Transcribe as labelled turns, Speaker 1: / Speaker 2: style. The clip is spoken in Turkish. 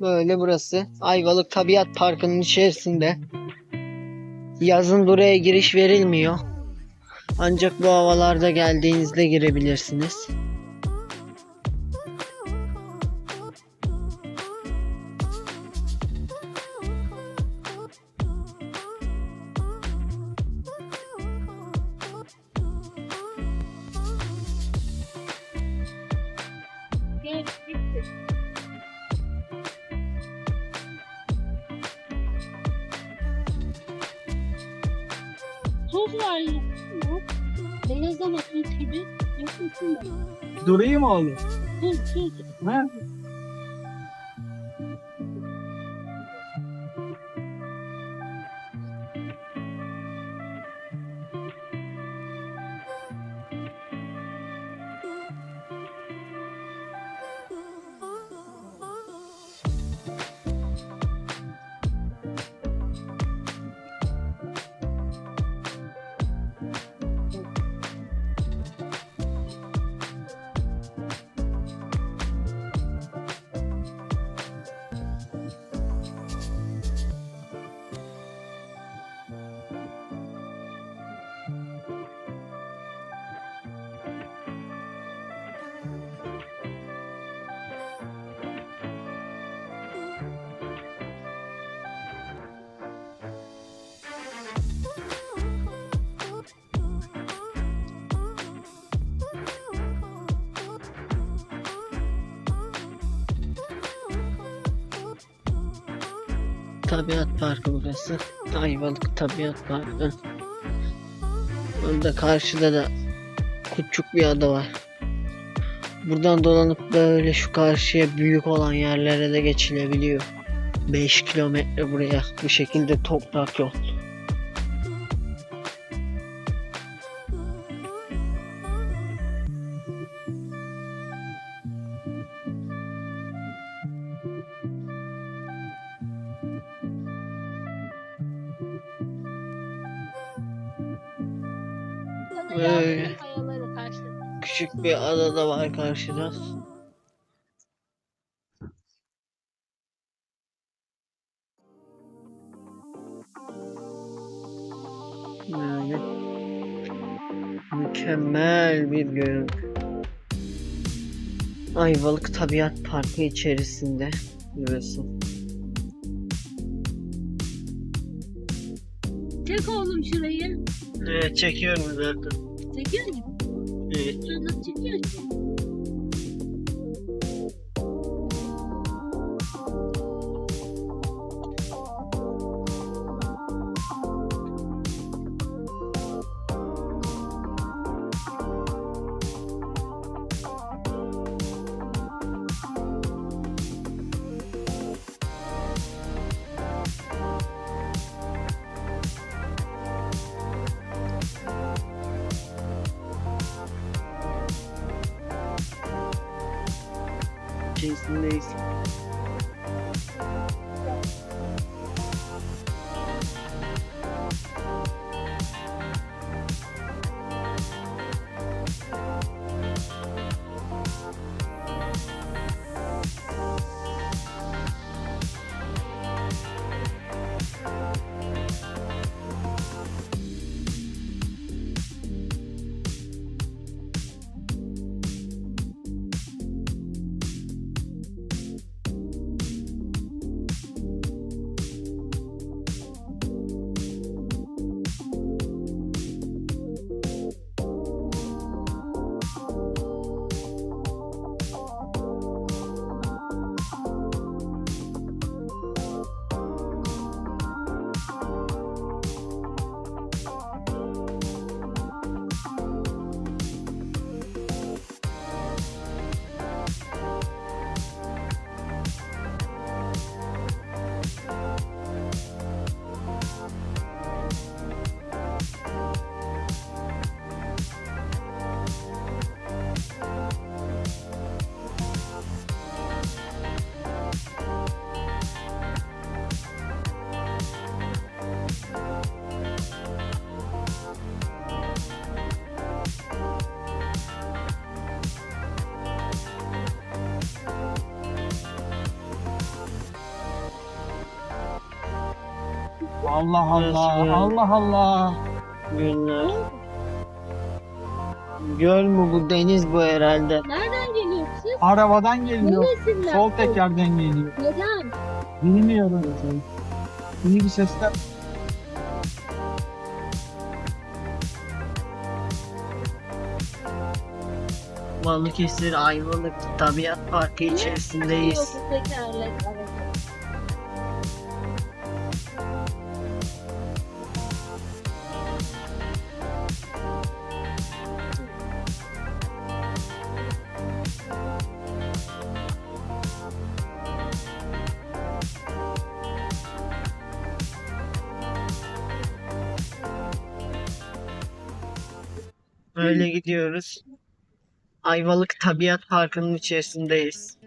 Speaker 1: Böyle burası. Ayvalık Tabiat Parkı'nın içerisinde. Yazın buraya giriş verilmiyor. Ancak bu havalarda geldiğinizde girebilirsiniz.
Speaker 2: Tuz var ya. Beyaz domates gibi da.
Speaker 3: Durayım oğlum.
Speaker 2: Tuz tuz.
Speaker 3: Ha?
Speaker 1: Tabiat Parkı burası. Ayvalık Tabiat Parkı. Orada karşıda da küçük bir ada var. Buradan dolanıp böyle şu karşıya büyük olan yerlere de geçilebiliyor. 5 kilometre buraya bu şekilde toprak yol. Böyle.
Speaker 2: Kayaları karşı.
Speaker 1: Küçük bir ada da var karşıda. Böyle mükemmel bir görüntü. Ayvalık Tabiat Parkı içerisinde burası.
Speaker 2: Çek oğlum şurayı.
Speaker 1: Evet çekiyorum zaten.
Speaker 2: Çekiyor musun?
Speaker 1: Evet.
Speaker 2: Şurada çekiyor musun?
Speaker 3: Allah Allah.
Speaker 1: Resmen.
Speaker 3: Allah Allah.
Speaker 1: Günler. Göl mü bu deniz bu herhalde.
Speaker 2: Nereden geliyorsun?
Speaker 3: Arabadan geliyor.
Speaker 2: Neresinden?
Speaker 3: Sol tekerden geliyor.
Speaker 2: Neden?
Speaker 3: Bilmiyorum. İyi bir sesler.
Speaker 1: Balıkesir Ayvalık Tabiat Parkı içerisindeyiz.
Speaker 2: Tekerlek araba.
Speaker 1: Böyle gidiyoruz. Ayvalık Tabiat Parkı'nın içerisindeyiz.